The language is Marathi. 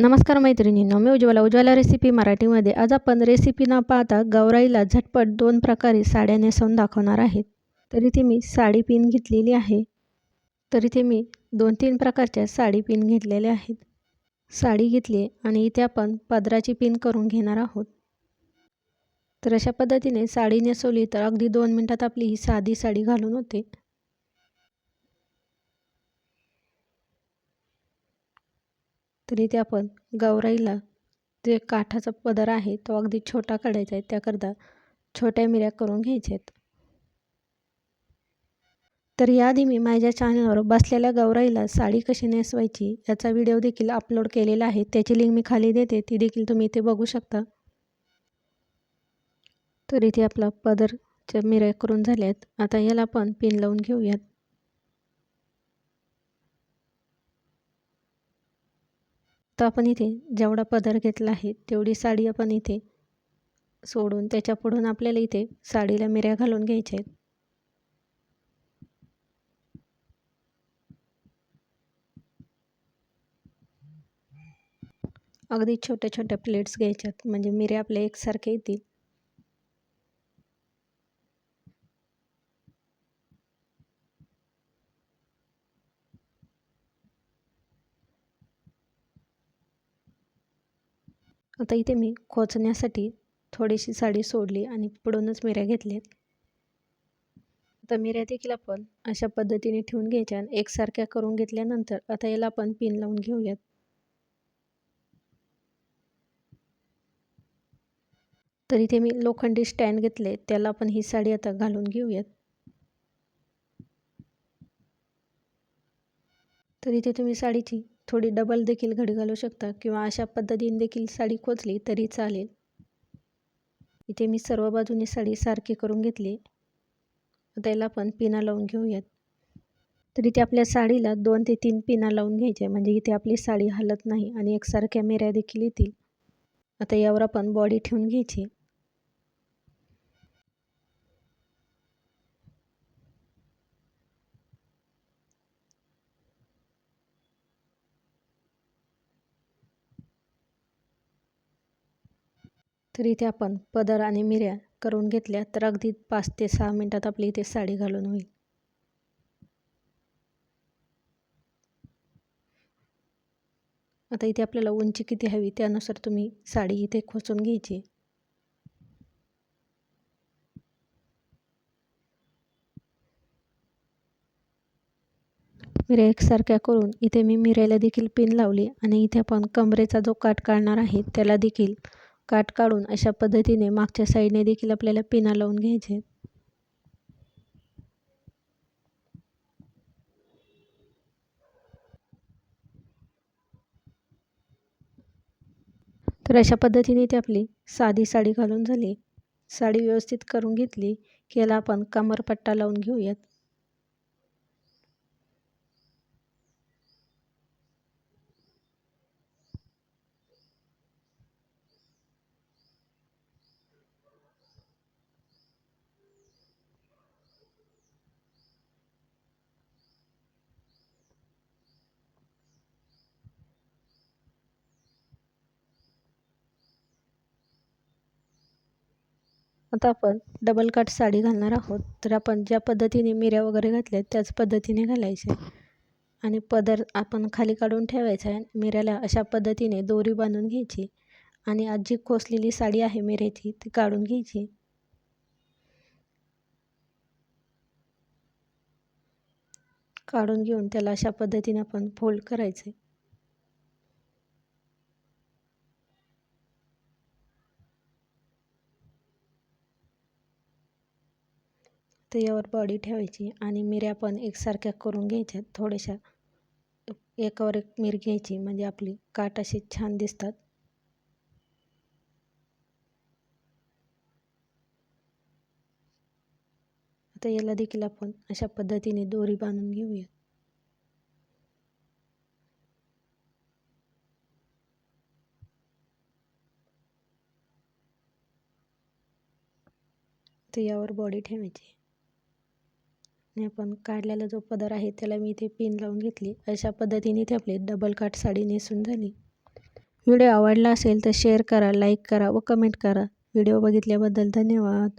नमस्कार मैत्रिणींनो मी उज्ज्वला. उज्ज्वला रेसिपी मराठीमध्ये. आज आपण रेसिपी न पाहता गौराईला झटपट दोन प्रकारे साड्या नेसवून दाखवणार आहेत. तर इथे मी साडी पिन घेतलेली आहे. तर इथे मी दोन तीन प्रकारच्या साडी पिन घेतलेल्या आहेत. साडी घेतली आणि इथे आपण पदराची पिन करून घेणार आहोत. तर अशा पद्धतीने साडी नेसवली तर अगदी दोन मिनटात आपली ही साधी साडी घालून होते. तर इथे आपण गौराईला जे काठाचा पदर आहे तो अगदी छोटा काढायचा आहे त्याकरता छोट्या मिऱ्या करून घ्यायच्या आहेत तर याआधी मी माझ्या चॅनलवर बसलेल्या गौराईला साडी कशी नेसवायची याचा व्हिडिओ देखील अपलोड केलेला आहे. त्याची लिंक मी खाली देते ती देखील तुम्ही इथे बघू शकता. तर इथे आपला पदरच्या मिऱ्या करून झाल्यात. आता याला आपण पिन लावून घेऊयात. तर आपण इथे जेवढा पदर घेतला आहे तेवढी साडी आपण इथे सोडून त्याच्या पुढून आपल्याला इथे साडीला मिऱ्या घालून घ्यायच्या आहेत. अगदी छोट्या छोट्या प्लेट्स घ्यायच्यात म्हणजे मिऱ्या आपल्या एकसारख्या येतील. आता इथे मी खोचण्यासाठी थोडीशी साडी सोडली आणि पुढूनच मिऱ्या घेतल्यात. आता मिऱ्या देखील आपण अशा पद्धतीने ठेवून घ्यायच्या एकसारख्या करून घेतल्यानंतर आता याला आपण पिन लावून घेऊयात. तर इथे मी लोखंडी स्टँड घेतले त्याला आपण ही साडी आता घालून घेऊयात. तर इथे तुम्ही साडीची थोडी डबल देखील घडी घालू शकता किंवा अशा पद्धतीने देखील साडी खोचली तरी चालेल. इथे मी सर्व बाजूने साडी सारखी करून घेतली. त्याला आपण पिना लावून घेऊयात. तर इथे आपल्या साडीला दोन ते तीन पिना लावून घ्यायचे म्हणजे इथे आपली साडी हलत नाही आणि एकसारख्या मेऱ्या देखील येतील. आता यावर आपण बॉडी ठेवून घ्यायची. तर इथे आपण पदर आणि मिऱ्या करून घेतल्या तर अगदी पाच ते सहा मिनटात आपली इथे साडी घालून होईल. आता इथे आपल्याला उंची किती हवी त्यानुसार तुम्ही साडी इथे खोचून घ्यायची. मिऱ्या एकसारख्या करून इथे मी मिऱ्याला देखील पिन लावली आणि इथे आपण कमरेचा जो काट काढणार आहे त्याला देखील काट काढून अशा पद्धतीने मागच्या साईडने देखील आपल्याला पिना लावून घ्यायचे. तर अशा पद्धतीने ती आपली साधी साडी घालून झाली. साडी व्यवस्थित करून घेतली की याला आपण कमरपट्टा लावून घेऊयात. आता आपण डबल कट साडी घालणार आहोत. तर आपण ज्या पद्धतीने मिऱ्या वगैरे घातल्या त्याच पद्धतीने घालायचे. आणि पदर आपण खाली काढून ठेवायचा आहे. मिऱ्याला अशा पद्धतीने दोरी बांधून घ्यायची. आणि आज जी खोसलेली साडी आहे मिऱ्याची ती काढून घ्यायची. काढून घेऊन त्याला अशा पद्धतीने आपण फोल्ड करायचे. तर बॉडी ठेवायची आणि मिऱ्या पण एकसारख्या करून घ्यायच्या थोड्याशा एकावर एक मिर घ्यायची म्हणजे आपली काट अशी छान दिसतात. आता याला देखील आपण अशा पद्धतीने दोरी बांधून घेऊया तर यावर बॉडी ठेवायची. आणि आपण काढलेला जो पदर आहे त्याला मी इथे पिन लावून घेतली. अशा पद्धतीने इथे आपली डबल काट साडी नेसून झाली. व्हिडिओ आवडला असेल तर शेअर करा लाईक करा व कमेंट करा. व्हिडिओ बघितल्याबद्दल धन्यवाद.